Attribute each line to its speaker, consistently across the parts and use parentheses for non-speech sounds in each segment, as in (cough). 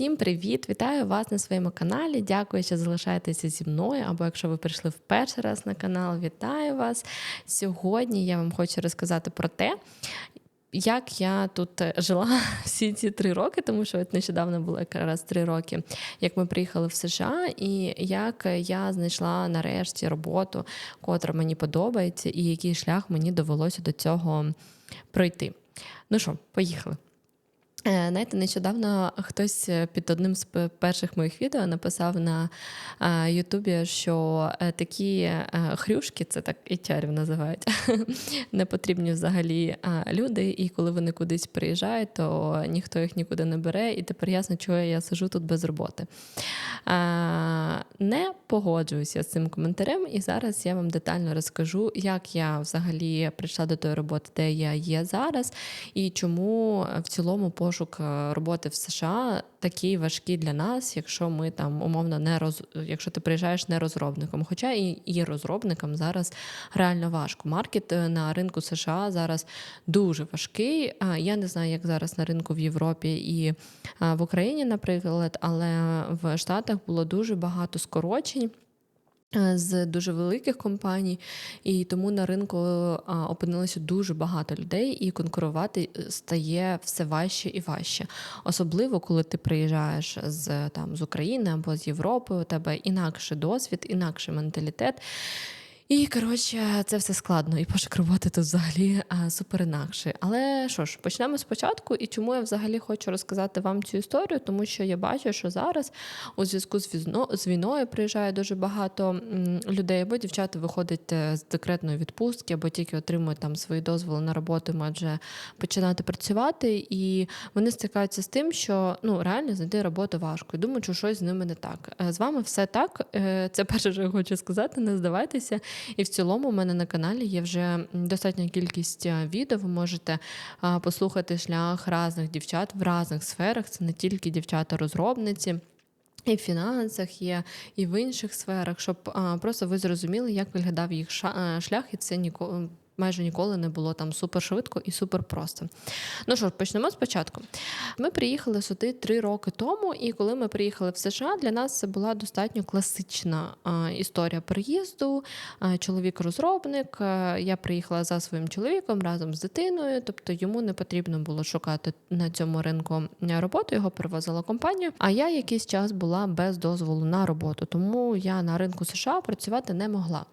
Speaker 1: Всім привіт! Вітаю вас на своєму каналі. Дякую, що залишаєтеся зі мною. Або якщо ви прийшли в перший раз на канал, вітаю вас. Сьогодні я вам хочу розказати про те, як я тут жила (laughs) всі ці три роки, тому що от нещодавно було якраз три роки, як ми приїхали в США, і як я знайшла нарешті роботу, котра мені подобається, і який шлях мені довелося до цього пройти. Ну що, поїхали. Е, знаєте, нещодавно хтось е, під одним з перших моїх відео написав на е, Ютубі, що такі хрюшки, це так і чарів називають, (laughs) не потрібні взагалі люди, і коли вони кудись приїжджають, то ніхто їх нікуди не бере, і тепер ясно, чого я сижу тут без роботи. Не погоджуюся з цим коментарем, і зараз я вам детально розкажу, як я взагалі прийшла до тої роботи, де я є зараз, і чому в цілому по пошук е, роботи в США такий важкий для нас, якщо ми там умовно не роз... якщо ти приїжджаєш не розробником. Хоча і, і розробникам зараз реально важко. Маркет е, на ринку США зараз дуже важкий. Я не знаю, як зараз на ринку в Європі і в Україні, наприклад, але в Штатах було дуже багато скорочень. Е, з дуже великих компаній, і тому на ринку опинилося дуже багато людей, і конкурувати е, стає все важче і важче. Особливо, коли ти приїжджаєш з там з України або з Європи, у тебе інакший досвід, інакший менталітет. І коротше, це все складно, і пошук роботи тут взагалі а, супер інакший. Але що ж, почнемо спочатку. І чому я взагалі хочу розказати вам цю історію? Тому що я бачу, що зараз у зв'язку з візно, з війною приїжджає дуже багато людей, або дівчата виходять е, з декретної відпустки, або тільки отримують там свої дозволи на роботу, майже починати працювати. І вони стикаються з тим, що ну реально знайти роботу важко. І думаю, що щось з ними не так. Е, з вами все так. Е, це перше, що я хочу сказати, не здавайтеся. І в цілому у мене на каналі є вже достатня кількість е, відео. Ви можете послухати шлях різних дівчат в різних сферах. Це не тільки дівчата-розробниці. І в фінансах є, і в інших сферах, щоб а, просто ви зрозуміли, як виглядав їх е, шлях, і це ніколи майже ніколи не було там супер швидко і супер просто. Ну що ж, почнемо спочатку. Ми приїхали сюди три роки тому, і коли ми приїхали в США, для нас це була достатньо класична історія переїзду. А, чоловік-розробник. Я приїхала за своїм чоловіком разом з дитиною, тобто йому не потрібно було шукати на цьому ринку роботу, його перевозила компанія. А я якийсь час була без дозволу на роботу, тому я на ринку США працювати не могла.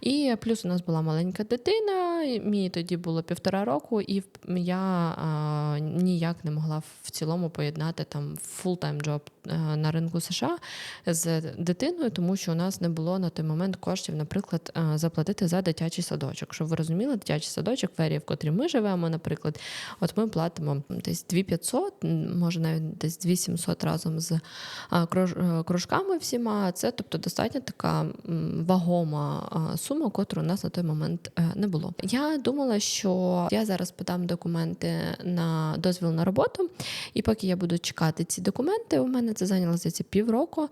Speaker 1: І плюс у нас була маленька дитина. Мені тоді було півтора року, і я а, ніяк не могла в цілому поєднати там фултайм джоб е, на ринку США з дитиною, тому що у нас не було на той момент коштів, наприклад, е, заплатити за дитячий садочок. Щоб ви розуміли, дитячий садочок в в котрій ми живемо, наприклад, от ми платимо десь 2500, може навіть десь 2700 разом з е, кружками всіма. Це тобто достатньо така вагома сума, котру у нас на той момент не було. Я думала, що я зараз подам документи на дозвіл на роботу, і поки я буду чекати ці документи, у мене це зайняло здається, півроку.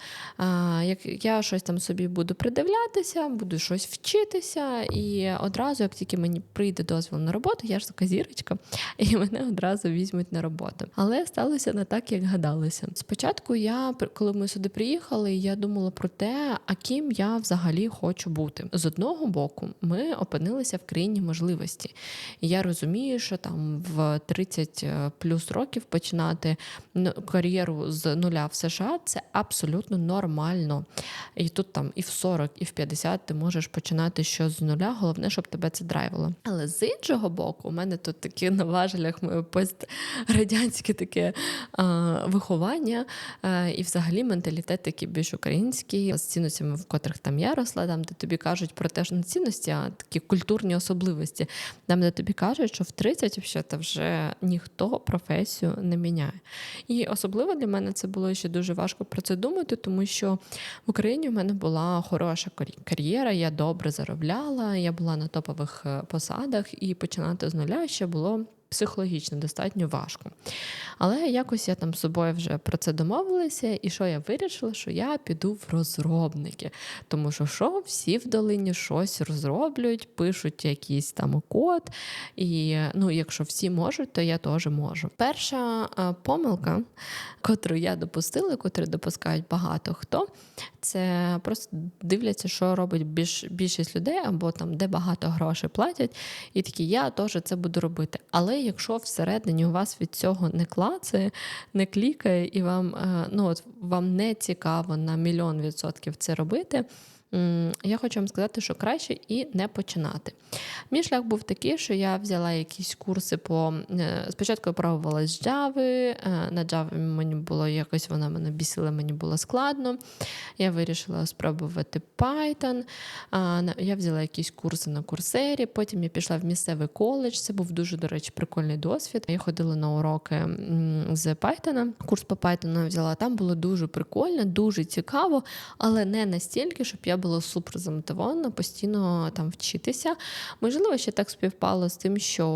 Speaker 1: Як я щось там собі буду придивлятися, буду щось вчитися, і одразу, як тільки мені прийде дозвіл на роботу, я ж така зірочка, (laughs) і мене одразу візьмуть на роботу. Але сталося не так, як гадалося. Спочатку я, коли ми сюди приїхали, я думала про те, а ким я взагалі хочу бути. З одного боку, ми опинилися в країні можливості. І я розумію, що там в 30 е, плюс років починати кар'єру з нуля в США це абсолютно нормально. І тут там і в 40, і в 50 ти можеш починати щось з нуля. Головне, щоб тебе це драйвило. Але з іншого боку, у мене тут такі на важелях пострадянське таке а, виховання, а, і взагалі менталітет такий більш український, з цінностями, в котрих там я росла, там де тобі кажуть про те, що не цінності, а такі культурні особливості там, де тобі кажуть, що в 30 вже ніхто професію не міняє. І особливо для мене це було ще дуже важко про це думати, тому що в Україні в мене була хороша кар'єра, я добре заробляла, я була на топових е, посадах, і починати з нуля ще було психологічно достатньо важко. Але якось я там з собою вже про це домовилася, і що я вирішила, що я піду в розробники. Тому що що всі в долині щось розроблюють, пишуть якийсь там код. І ну, якщо всі можуть, то я теж можу. Перша помилка, котру я допустила, котру допускають багато хто, це просто дивляться, що робить більш, більшість людей, або там де багато грошей платять, і такі я теж це буду робити. Але якщо всередині у вас від цього не клацає, не клікає, і вам ну от вам не цікаво на мільйон відсотків це робити я хочу вам сказати, що краще і не починати. Мій шлях був такий, що я взяла якісь курси по е, спочатку я пробувала з Java, е, на Java мені було якось вона мене бісила, мені було складно. Я вирішила спробувати Python. Я взяла якісь курси на курсері, потім я пішла в місцевий коледж. Це був дуже, до речі, прикольний досвід. Я ходила на уроки з Python, курс по Python взяла. Там було дуже прикольно, дуже цікаво, але не настільки, щоб я була супер замотивована постійно там вчитися. Можливо, ще так співпало з тим, що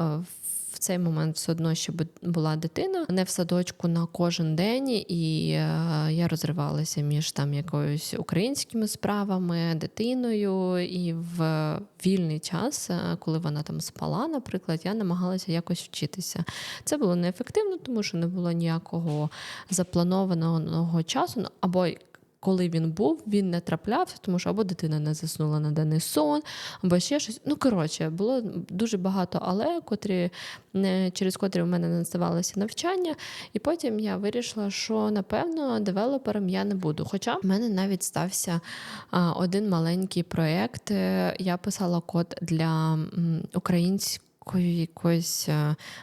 Speaker 1: е, в цей момент все одно ще була дитина, не в садочку на кожен день, і е, я розривалася між там якоюсь українськими справами, дитиною, і в вільний час, е, коли вона там спала, наприклад, я намагалася якось вчитися. Це було неефективно, тому що не було ніякого запланованого часу або коли він був, він не траплявся, тому що або дитина не заснула на даний сон, або ще щось. Ну, коротше, було дуже багато але, котрі, через котрі в мене не здавалося навчання. І потім я вирішила, що напевно девелопером я не буду. Хоча в мене навіть стався один маленький проєкт. Я писала код для української якоїсь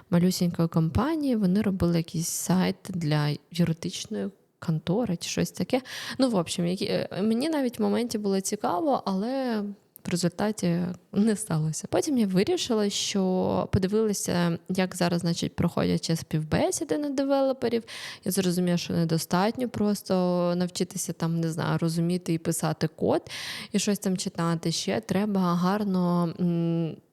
Speaker 1: малюсінької компанії. Вони робили якийсь сайт для юридичної контора чи щось таке. Ну, в общем, які... Е, мені навіть в моменті було цікаво, але в результаті не сталося. Потім я вирішила, що подивилася, як зараз, значить, проходять співбесіди на девелоперів. Я зрозуміла, що недостатньо просто навчитися там, не знаю, розуміти і писати код і щось там читати. Ще треба гарно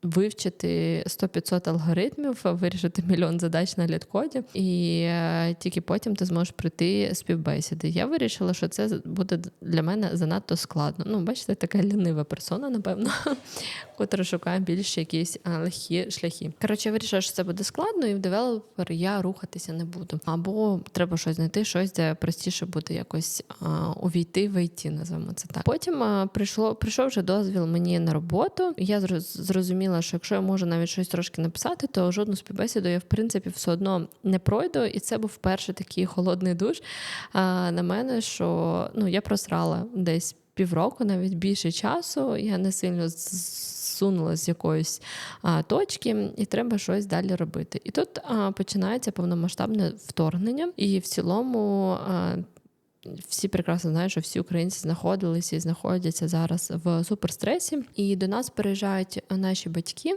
Speaker 1: вивчити 100-500 алгоритмів, вирішити мільйон задач на літкоді, і е, тільки потім ти зможеш прийти співбесіди. Я вирішила, що це буде для мене занадто складно. Ну, бачите, така лінива персона, напевно, (laughs) котра шукає більш якісь легкі шляхи. Коротше, я вирішила, що це буде складно, і в девелопер я рухатися не буду. Або треба щось знайти, щось, де простіше буде якось а, увійти в ІТ, називаємо це так. Потім а, прийшло, прийшов вже дозвіл мені на роботу. Я зрозуміла, що якщо я можу навіть щось трошки написати, то жодну співбесіду я в принципі все одно не пройду. І це був перший такий холодний душ а, на мене, що ну я просрала десь півроку, навіть більше часу. Я не сильно зсунула з якоїсь а, точки, і треба щось далі робити. І тут а, починається повномасштабне вторгнення, і в цілому. А, всі прекрасно знають, що всі українці знаходилися і знаходяться зараз в суперстресі. І до нас переїжджають наші батьки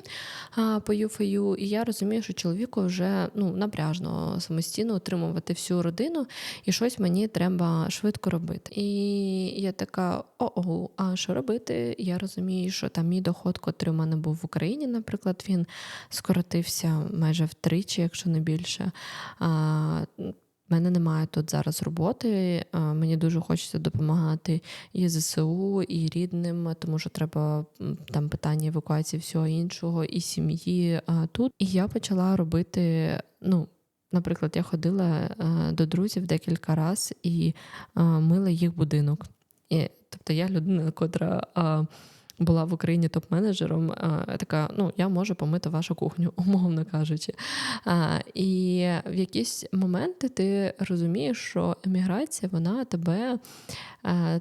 Speaker 1: по ЮФЮ, і я розумію, що чоловіку вже ну напряжно самостійно утримувати всю родину, і щось мені треба швидко робити. І я така: о, а що робити? Я розумію, що там мій доход, котрий у мене був в Україні, наприклад, він скоротився майже втричі, якщо не більше. У мене немає тут зараз роботи. Мені дуже хочеться допомагати і ЗСУ, і рідним, тому що треба там питання евакуації всього іншого, і сім'ї тут. І я почала робити. ну, Наприклад, я ходила до друзів декілька разів і мила їх будинок. І, Тобто я людина, котра була в Україні топ-менеджером, така: ну, я можу помити вашу кухню, (laughs) умовно кажучи. І в якісь моменти ти розумієш, що еміграція вона тебе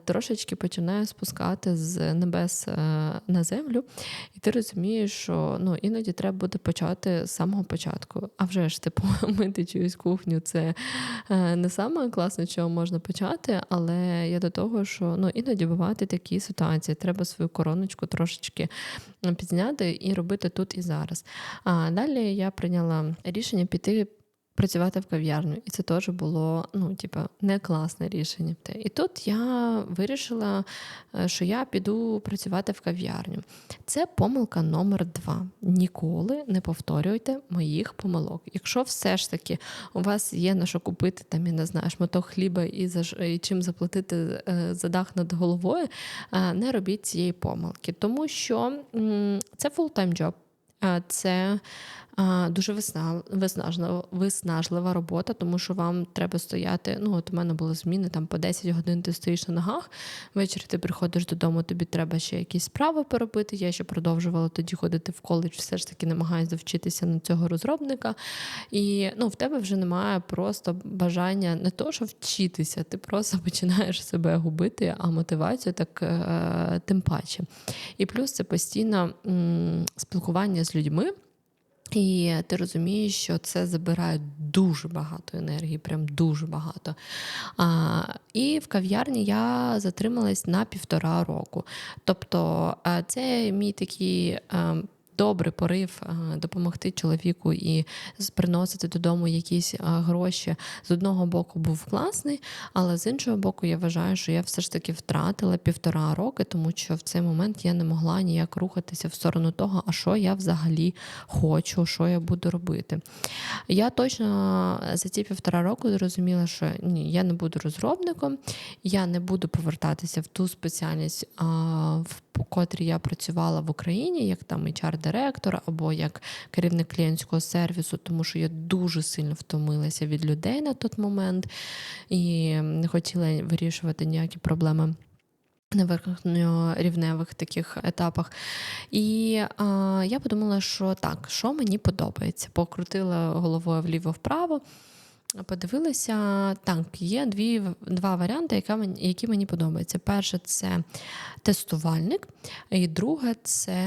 Speaker 1: трошечки починає спускати з небес на землю, і ти розумієш, що ну, іноді треба буде почати з самого початку. А вже ж типу (laughs) мити чиюсь кухню це не саме класне, чого можна почати, але я до того, що ну, іноді бувають такі ситуації, треба свою корону планочку трошечки підзняти і робити тут і зараз. А далі я прийняла рішення піти працювати в кав'ярню, і це теж було ну, типа, не класне рішення. І тут я вирішила, е, що я піду працювати в кав'ярню. Це помилка номер два. Ніколи не повторюйте моїх помилок. Якщо все ж таки у вас є на що купити, там я не знаю, шматок хліба і за і чим заплатити е, за дах над головою, е, не робіть цієї помилки, тому що це full-time job. Це Дуже виснажлива, виснажлива робота, тому що вам треба стояти. Ну, от у мене були зміни там по 10 годин ти стоїш на ногах. Ввечері ти приходиш додому, тобі треба ще якісь справи поробити. Я ще продовжувала тоді ходити в коледж, все ж таки намагаюся довчитися на цього розробника. І ну, в тебе вже немає просто бажання не то, що вчитися, ти просто (laughs) починаєш себе губити, а мотивацію так е, тим паче. І плюс це постійно м, спілкування з людьми. І ти розумієш, що це забирає дуже багато енергії, прям дуже багато. А, І в кав'ярні я затрималась на півтора року. Тобто, це мій такий. Добрий порив е, допомогти чоловіку і приносити додому якісь е, гроші з одного боку був класний, але з іншого боку, я вважаю, що я все ж таки втратила півтора роки, тому що в цей момент я не могла ніяк рухатися в сторону того, а що я взагалі хочу, що я буду робити. Я точно за ці півтора року зрозуміла, що ні, я не буду розробником, я не буду повертатися в ту спеціальність, в котрій я працювала в Україні, як там HR-директор або як керівник клієнтського сервісу, тому що я дуже сильно втомилася від людей на той момент і не хотіла вирішувати ніякі проблеми. На верхньорівневих таких етапах. І а, я подумала, що так, що мені подобається. Покрутила головою вліво-вправо. Подивилася, так, є дві, два варіанти, мені, які мені подобаються. Перше це тестувальник, і друге це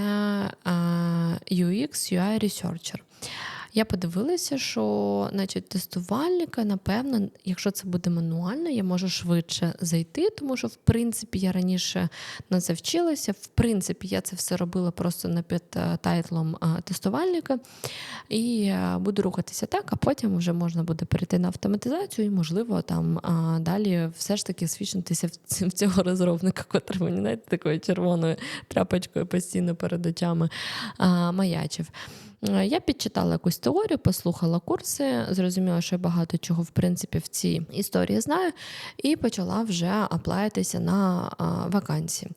Speaker 1: UX, UI Researcher. Я подивилася, що значить, тестувальника, напевно, якщо це буде мануально, я можу швидше зайти, тому що, в принципі, я раніше на це вчилася. В принципі, я це все робила просто на під е, тайтлом е, тестувальника. І е, буду рухатися так, а потім вже можна буде перейти на автоматизацію, і, можливо, там далі все ж таки свідчитися в цього розробника, котрий мені знаєте, такою червоною тряпочкою постійно перед очами маячив. Е, я підчитала якусь теорію, послухала курси, зрозуміла, що я багато чого в принципі в цій історії знаю, і почала вже аплаїтися на вакансії.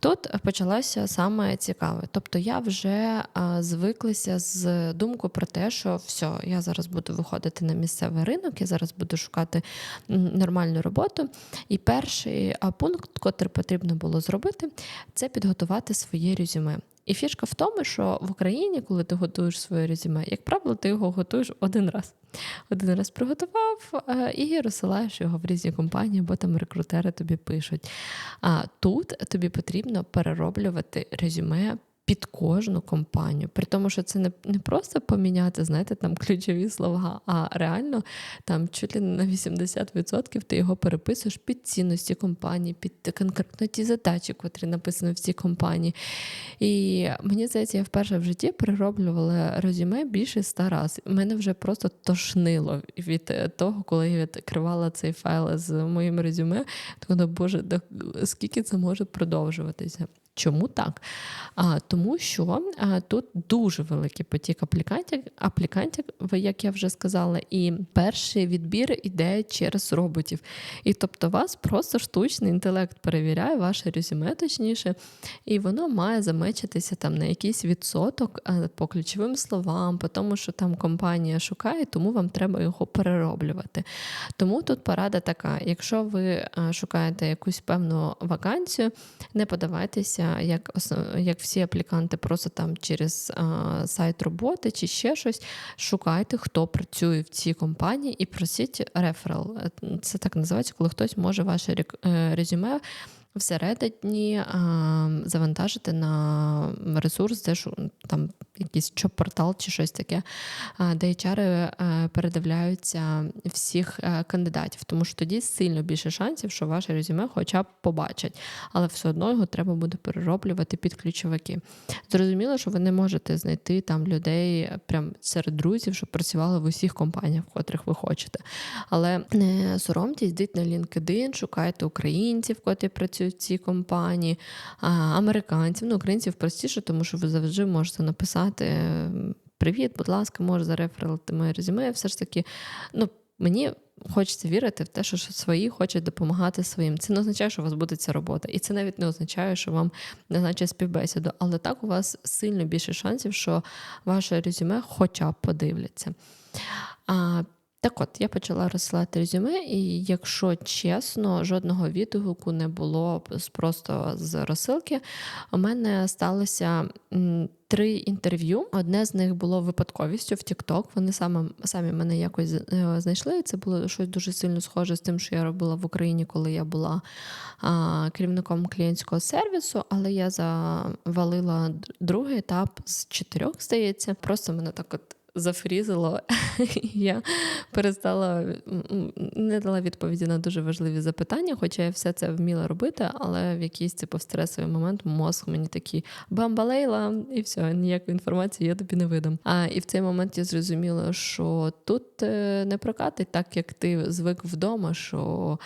Speaker 1: Тут почалося саме цікаве. Тобто я вже звиклася з думкою про те, що все, я зараз буду виходити на місцевий ринок, я зараз буду шукати нормальну роботу. І перший пункт, який потрібно було зробити, це підготувати своє резюме. І фішка в тому, що в Україні, коли ти готуєш своє резюме, як правило, ти його готуєш один раз. Один раз приготував е, і розсилаєш його в різні компанії, бо там рекрутери тобі пишуть. А тут тобі потрібно перероблювати резюме під кожну компанію. При тому, що це не не просто поміняти, знаєте, там ключові слова, а реально там чуть ли на 80% ти його переписуєш під цінності компанії, під конкретно ті задачі, котрі написані в цій компанії. І мені здається, я вперше в житті перероблювала резюме більше ста разів. Мене вже просто тошнило від того, коли я відкривала цей файл з моїм резюме. То, боже, скільки це може продовжуватися? Чому так? А, Тому що а, тут дуже великий потік аплікантів, аплікантів, як я вже сказала, і перший відбір іде через роботів. І тобто вас просто штучний інтелект перевіряє, ваше резюме точніше, і воно має замечитися там на якийсь відсоток по ключовим словам, по тому, що там компанія шукає, тому вам треба його перероблювати. Тому тут порада така: якщо ви шукаєте якусь певну вакансію, не подавайтеся як як всі апліканти, просто там через а, сайт роботи чи ще щось. Шукайте, хто працює в цій компанії, і просіть реферал. Це так називається, коли хтось може ваше е, резюме. Всередині а, завантажити на ресурс, де ж там якийсь чоп-портал чи щось таке, де HR передивляються всіх кандидатів, тому що тоді сильно більше шансів, що ваше резюме хоча б побачать, але все одно його треба буде перероблювати під ключовики. Зрозуміло, що ви не можете знайти там людей прям серед друзів, щоб працювали в усіх компаніях, в котрих ви хочете. Але не соромтесь, йдіть на LinkedIn, шукайте українців, котрі працюють в цій компанії, американців. Ну, українців простіше, тому що ви завжди можете написати Привіт, будь ласка, можеш зареферити моє резюме. Все ж таки, ну мені хочеться вірити в те, що свої хочуть допомагати своїм. Це не означає, що у вас буде ця робота. І це навіть не означає, що вам назначать співбесіду. Але так у вас сильно більше шансів, що ваше резюме хоча б подивляться. А, так от, я почала розсилати резюме, і якщо чесно, жодного відгуку не було просто з розсилки. У мене сталося три інтерв'ю. Одне з них було випадковістю в TikTok. Вони саме самі мене якось е, знайшли. Це було щось дуже сильно схоже з тим, що я робила в Україні, коли я була а, керівником клієнтського сервісу. Але я завалила другий етап з чотирьох, здається. Просто мене так от зафрізило, (laughs) я перестала не дала відповіді на дуже важливі запитання, хоча я все це вміла робити, але в якийсь типу стресовий момент мозг мені такий бамбалейла, і все, ніякої інформації я тобі не видам. А і в цей момент я зрозуміла, що тут е, не прокатить так, як ти звик вдома. що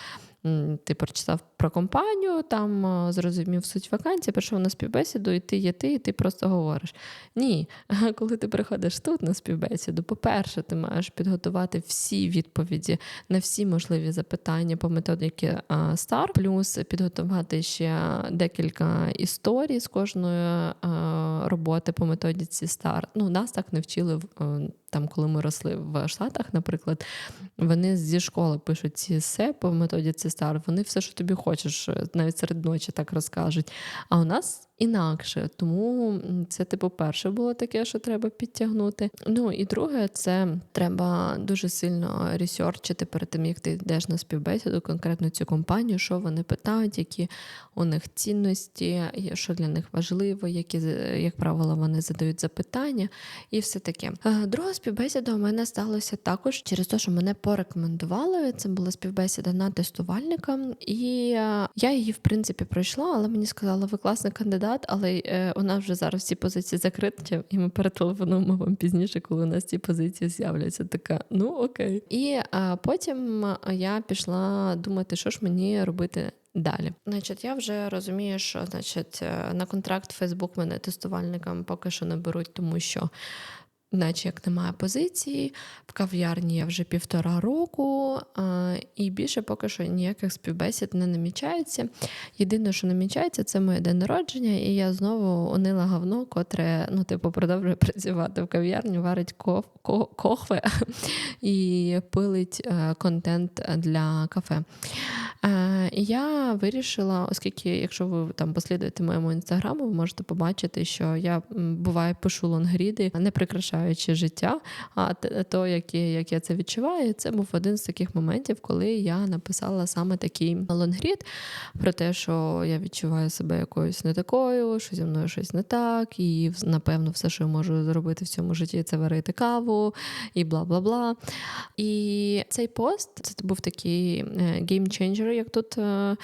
Speaker 1: ти прочитав про компанію, там зрозумів суть вакансії, прийшов на співбесіду, і ти є ти, і ти просто говориш. Ні, (laughs) коли ти приходиш тут на співбесіду, по-перше, ти маєш підготувати всі відповіді на всі можливі запитання по методиці STAR, плюс підготувати ще декілька історій з кожної роботи по методиці STAR. Ну, нас так не вчили там, коли ми росли в Штатах, наприклад, вони зі школи пишуть ці есе по методиці STAR, вони все, що тобі хочеш, навіть серед ночі так розкажуть. А у нас інакше. Тому це, типу, перше було таке, що треба підтягнути. Ну і друге, це треба дуже сильно ресерчити перед тим, як ти йдеш на співбесіду, конкретно цю компанію, що вони питають, які у них цінності, що для них важливо, які, як правило, вони задають запитання, і все таке. Е, друга співбесіда у мене сталося також через те, що мене порекомендували. Це була співбесіда на тестувальника, і е, я її в принципі пройшла, але мені сказали, ви класний кандидат але е, у нас вже зараз ці позиції закриті, і ми перетелефонуємо вам пізніше, коли у нас ці позиції з'являться. Така, ну окей. І потім я пішла думати, що ж мені робити. Далі, значить, я вже розумію, що значить е, на контракт Фейсбук мене тестувальникам поки що не беруть, тому що наче як немає позиції. В кав'ярні я вже півтора року, і більше поки що ніяких співбесід не намічається. Єдине, що намічається, це моє день народження, і я знову унила говно, котре ну, типу, продовжує (laughs) працювати в кав'ярні, варить ков, кохве (laughs) і пилить е, контент для кафе. Е, я вирішила, оскільки, якщо ви там послідуєте моєму інстаграму, ви можете побачити, що я буває пишу лонгріди, не прикрашаючи життя. А то, як як я це відчуваю, це був один з таких моментів, коли я написала саме такий лонгрід про те, що я відчуваю себе якоюсь не такою, що зі мною щось не так, і напевно, все, що я можу зробити в цьому житті, це варити каву і бла бла бла. І цей пост це був такий геймченджер як тут е,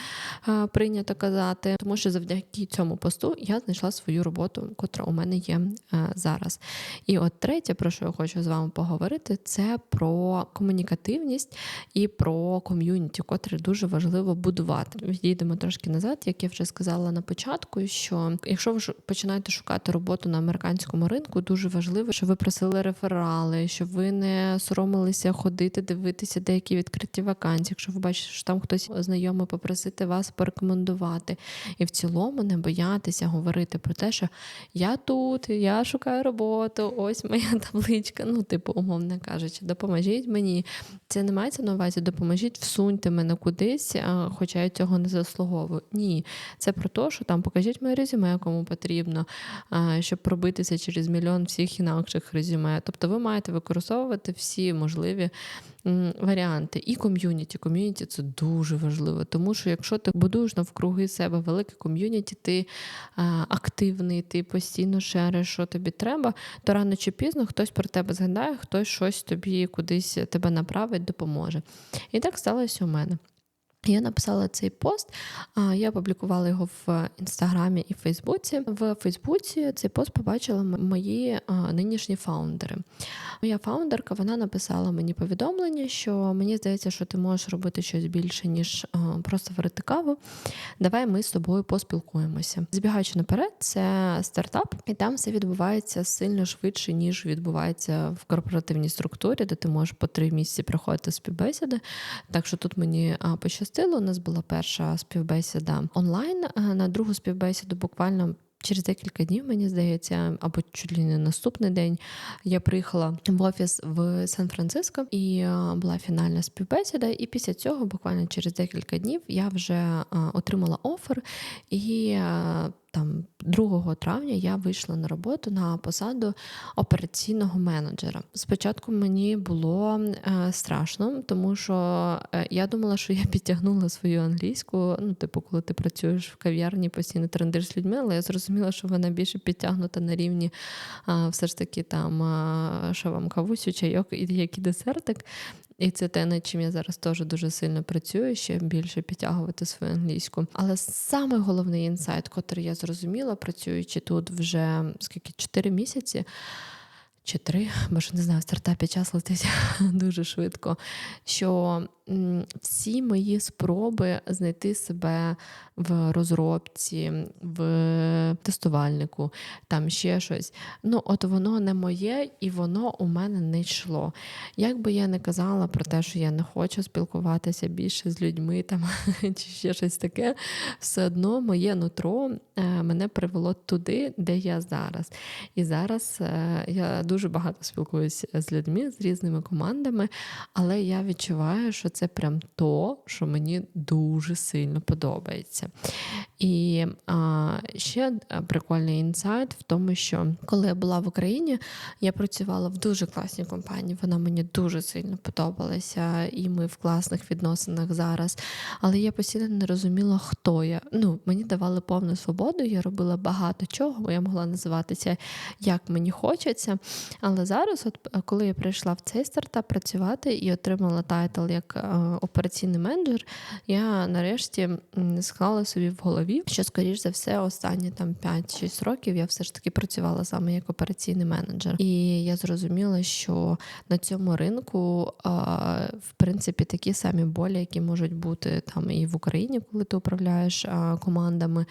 Speaker 1: е, прийнято казати, тому що завдяки цьому посту я знайшла свою роботу, котра у мене є е, зараз. І от третє, про що я хочу з вами поговорити, це про комунікативність і про ком'юніті, котре дуже важливо будувати. Відійдемо трошки назад, як я вже сказала на початку, що якщо ви починаєте шукати роботу на американському ринку, дуже важливо, щоб ви просили реферали, щоб ви не соромилися ходити, дивитися деякі відкриті вакансії. Якщо ви бачите, що там хтось знайомий попросити вас порекомендувати. І в цілому не боятися говорити про те, що я тут, я шукаю роботу, ось моя (laughs) табличка. Ну, типу, умовно кажучи, допоможіть мені. Це не мається на увазі, допоможіть, всуньте мене кудись, хоча я цього не заслуговую. Ні, це про те, що там покажіть моє резюме, кому потрібно, щоб пробитися через мільйон всіх інакших резюме. Тобто ви маєте використовувати всі можливі варіанти. І ком'юніті. Ком'юніті це дуже важливо, тому що якщо ти будуєш навкруги себе велике ком'юніті, ти активний, ти постійно шериш, що тобі треба, то рано чи пізно хтось про тебе згадає, хтось щось тобі кудись тебе направить, допоможе. І так сталося у мене. Я написала цей пост, я опублікувала його в інстаграмі і Фейсбуці. В Фейсбуці цей пост побачили мої нинішні фаундери. Моя фаундерка вона написала мені повідомлення, що мені здається, що ти можеш робити щось більше, ніж просто варити каву. Давай ми з тобою поспілкуємося. Збігаючи наперед, це стартап, і там все відбувається сильно швидше, ніж відбувається в корпоративній структурі, де ти можеш по три місяці проходити співбесіди. Так що тут мені пощастило пощастило. У нас була перша співбесіда онлайн. На другу співбесіду буквально. Через декілька днів, мені здається, або чуть ли не наступний день я приїхала в офіс в Сан-Франциско і була фінальна співбесіда. І після цього, буквально через декілька днів, я вже отримала офер і там 2 травня я вийшла на роботу на посаду операційного менеджера. Спочатку мені було е, страшно, тому що е, я думала, що я підтягнула свою англійську. Ну, типу, коли ти працюєш в кав'ярні, постійно трендиш з людьми, але я зрозуміла, що вона більше підтягнута на рівні все ж таки там, що вам кавусю, чайок і який десертик. І це те, над чим я зараз теж дуже сильно працюю, ще більше підтягувати свою англійську. Але саме головний інсайт, котрий я зрозуміла, працюючи тут вже скільки 4 місяці. Чи три, бо ж не знаю, в стартапі час летить (laughs) дуже швидко. Що всі мої спроби знайти себе в розробці, в тестувальнику, там ще щось. Ну, от воно не моє і воно у мене не йшло. Як би я не казала про те, що я не хочу спілкуватися більше з людьми там, (laughs) чи ще щось таке, все одно моє нутро е, мене привело туди, де я зараз. І зараз е, я дуже багато спілкуюся з людьми, з різними командами, але я відчуваю, що це прям то, що мені дуже сильно подобається. І а, ще прикольний інсайт в тому, що коли я була в Україні, я працювала в дуже класній компанії. Вона мені дуже сильно подобалася, і ми в класних відносинах зараз. Але я постійно не розуміла, хто я. Ну, Мені давали повну свободу, я робила багато чого, я могла називатися як мені хочеться. Але зараз, от коли я прийшла в цей стартап працювати і отримала тайтл як операційний менеджер, я нарешті склала собі в голові, що, скоріш за все, останні там 5-6 років я все ж таки працювала саме як операційний менеджер. І я зрозуміла, що на цьому ринку в принципі такі самі болі, які можуть бути там і в Україні, коли ти управляєш командами,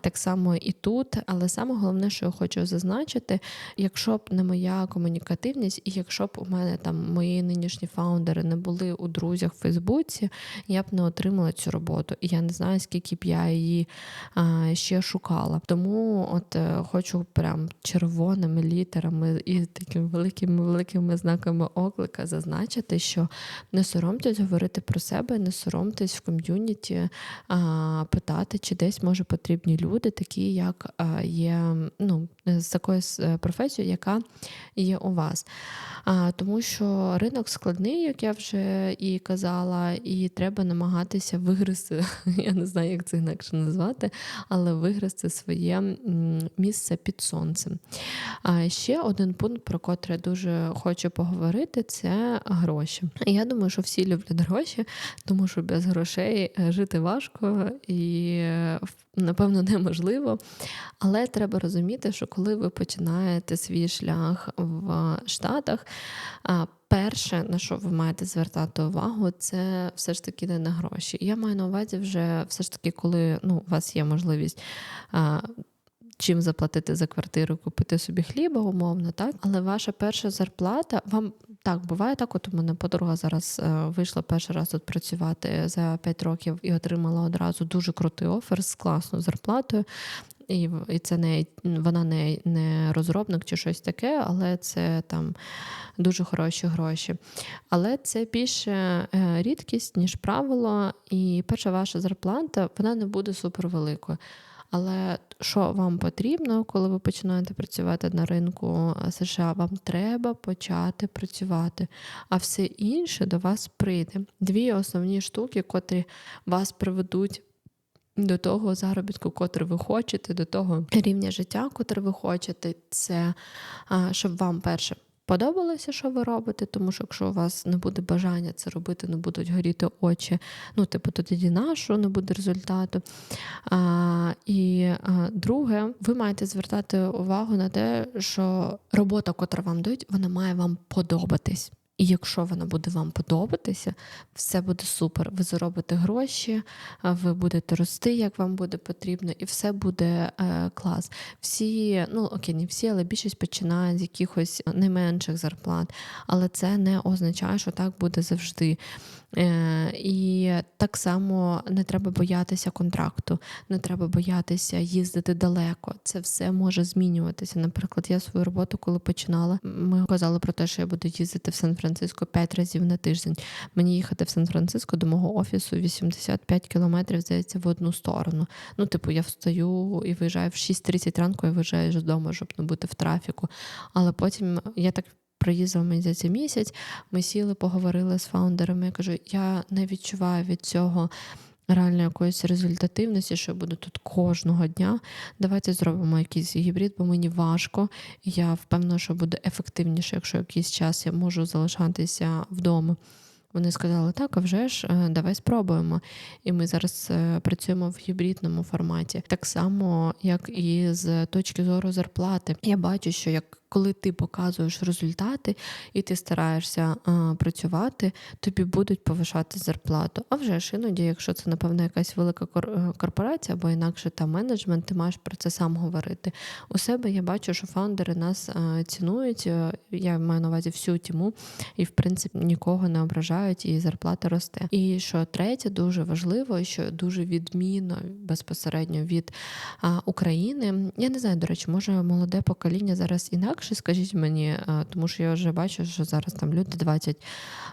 Speaker 1: так само і тут. Але саме головне, що я хочу зазначити, якщо б не моя комунікативність, і якщо б у мене там мої нинішні фаундери не були у друзях в Фейсбуці, я б не отримала цю роботу. І я не знаю, скільки б я її а, ще шукала. Тому от е, хочу прям червоними літерами і такими великими великими знаками оклика зазначити, що не соромтесь говорити про себе, не соромтесь в ком'юніті питати, чи десь може потрібні люди, такі як є ну, з такою е, професією, яка є у вас. Тому що ринок складний, як я вже і казала, і треба намагатися вигризти, (laughs) я не знаю, як це інакше назвати, але вигризти своє місце під сонцем. А ще один пункт, про котрий я дуже хочу поговорити, це гроші. Я думаю, що всі люблять гроші, тому що без грошей е, жити важко і е, напевно неможливо. Але треба розуміти, що коли ви починаєте свій шлях в Штатах, перше, на що ви маєте звертати увагу, це все ж таки не на гроші. Я маю на увазі вже все ж таки, коли ну, у вас є можливість. Чим заплатити за квартиру, купити собі хліба, умовно, так? Але ваша перша зарплата, вам так буває так. От у мене подруга зараз е, вийшла перший раз тут працювати за 5 років і отримала одразу дуже крутий офер з класною зарплатою. І і це не вона не не розробник чи щось таке, але це там дуже хороші гроші. Але це більше е, рідкість, ніж правило. І перша ваша зарплата вона не буде супервеликою. Але що вам потрібно, коли ви починаєте працювати на ринку е, США? Вам треба почати працювати, а все інше до вас прийде. Дві основні штуки, котрі вас приведуть. До того заробітку, котрий ви хочете, до того рівня життя, котрий ви хочете, це щоб вам перше подобалося, що ви робите, тому що якщо у вас не буде бажання це робити, не будуть горіти очі, ну, типу, то тоді нашу не буде результату. А, І а, друге, ви маєте звертати увагу на те, що робота, котра вам дають, вона має вам подобатись. І якщо вона буде вам подобатися, все буде супер. Ви заробите гроші, ви будете рости, як вам буде потрібно, і все буде е, клас. Всі, ну окей, не всі, але більшість починає з якихось найменших зарплат. Але це не означає, що так буде завжди. Е, І так само не треба боятися контракту, не треба боятися їздити далеко. Це все може змінюватися. Наприклад, я свою роботу, коли починала, ми казали про те, що я буду їздити в Сан-Франциско 5 разів на тиждень. Мені їхати в Сан-Франциско до мого офісу 85 кілометрів, здається, в одну сторону. Ну, типу, я встаю і виїжджаю в 6.30 ранку, я виїжджаю з дому, щоб не бути в трафіку. Але потім я так проїздив мені за цей місяць. Ми сіли, поговорили з фаундерами. Я кажу, я не відчуваю від цього. Реально якоїсь результативності, що я буду тут кожного дня. Давайте зробимо якийсь гібрид, бо мені важко. Я впевнена, що буде ефективніше, якщо якийсь час я можу залишатися вдома. Вони сказали, так, а вже ж, е, давай спробуємо. І ми зараз е, працюємо в гібридному форматі. Так само, як і з точки зору зарплати. Я бачу, що як коли ти показуєш результати і ти стараєшся а, працювати, тобі будуть повишати зарплату. А вже ж іноді, якщо це, напевно, якась велика е, корпорація або інакше там менеджмент, ти маєш про це сам говорити. У себе я бачу, що фаундери нас а, цінують. Е, я маю на увазі всю тіму, і в принципі нікого не ображають, і зарплата росте. І що третє, дуже важливо, що дуже відмінно безпосередньо від а, України. Я не знаю, до речі, може молоде покоління зараз інакше інакше, скажіть мені, е, тому що я вже бачу, що зараз там люди 20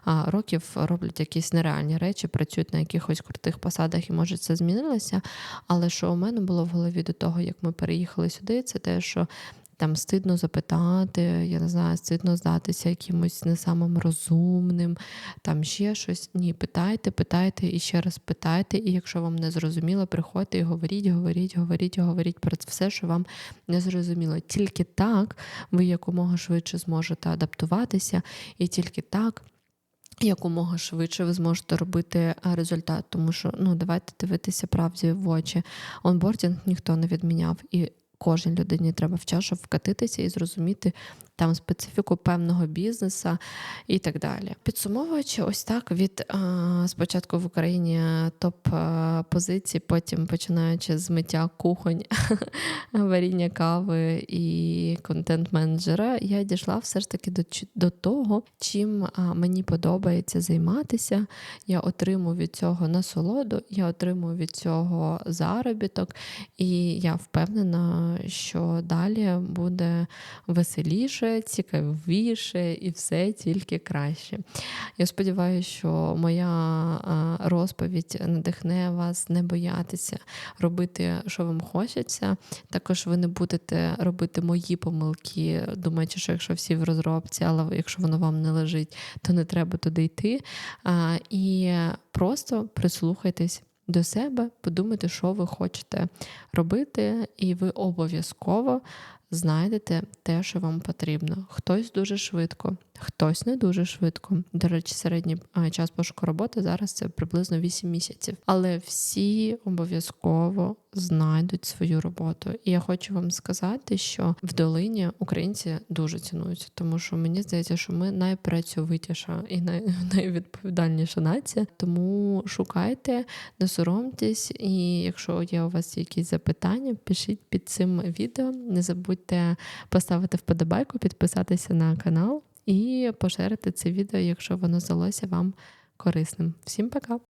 Speaker 1: років роблять якісь нереальні речі, працюють на якихось крутих посадах, і може це змінилося. Але що у мене було в голові до того, як ми переїхали сюди, це те, що там стидно запитати, я не знаю, стидно здатися якимось не самим розумним, там ще щось. Ні, питайте, питайте і ще раз питайте. І якщо вам не зрозуміло, приходьте і говоріть, говоріть, говоріть, говоріть про все, що вам не зрозуміло. Тільки так ви якомога швидше зможете адаптуватися, і тільки так. Якомога швидше ви зможете робити результат, тому що ну давайте дивитися правді в очі. Онбордінг ніхто не відміняв, і кожній людині треба в час, вкатитися і зрозуміти там специфіку певного бізнесу і так далі. Підсумовуючи, ось так від а, спочатку в Україні топ позицій, потім починаючи з миття кухонь, (laughs) варіння кави і контент-менеджера, я дійшла все ж таки до до того, чим а, мені подобається займатися. Я отримую від цього насолоду, я отримую від цього заробіток, і я впевнена, що далі буде веселіше більше, цікавіше і все тільки краще. Я сподіваюся, що моя розповідь надихне вас не боятися робити, що вам хочеться. Також ви не будете робити мої помилки, думаючи, що якщо всі в розробці, але якщо воно вам не лежить, то не треба туди йти. І просто прислухайтесь. До себе подумайте, що ви хочете робити, і ви обов'язково знайдете те, що вам потрібно. Хтось дуже швидко, хтось не дуже швидко. До речі, середній час пошуку роботи зараз це приблизно 8 місяців. Але всі обов'язково знайдуть свою роботу. І я хочу вам сказати, що в долині українці дуже цінуються, тому що мені здається, що ми найпрацьовитіша і най... (laughs) найвідповідальніша нація. Тому шукайте, не соромтесь, і якщо є у вас якісь запитання, пишіть під цим відео. Не забудьте поставити вподобайку, підписатися на канал і поширити це відео, якщо воно здалося вам корисним. Всім пока!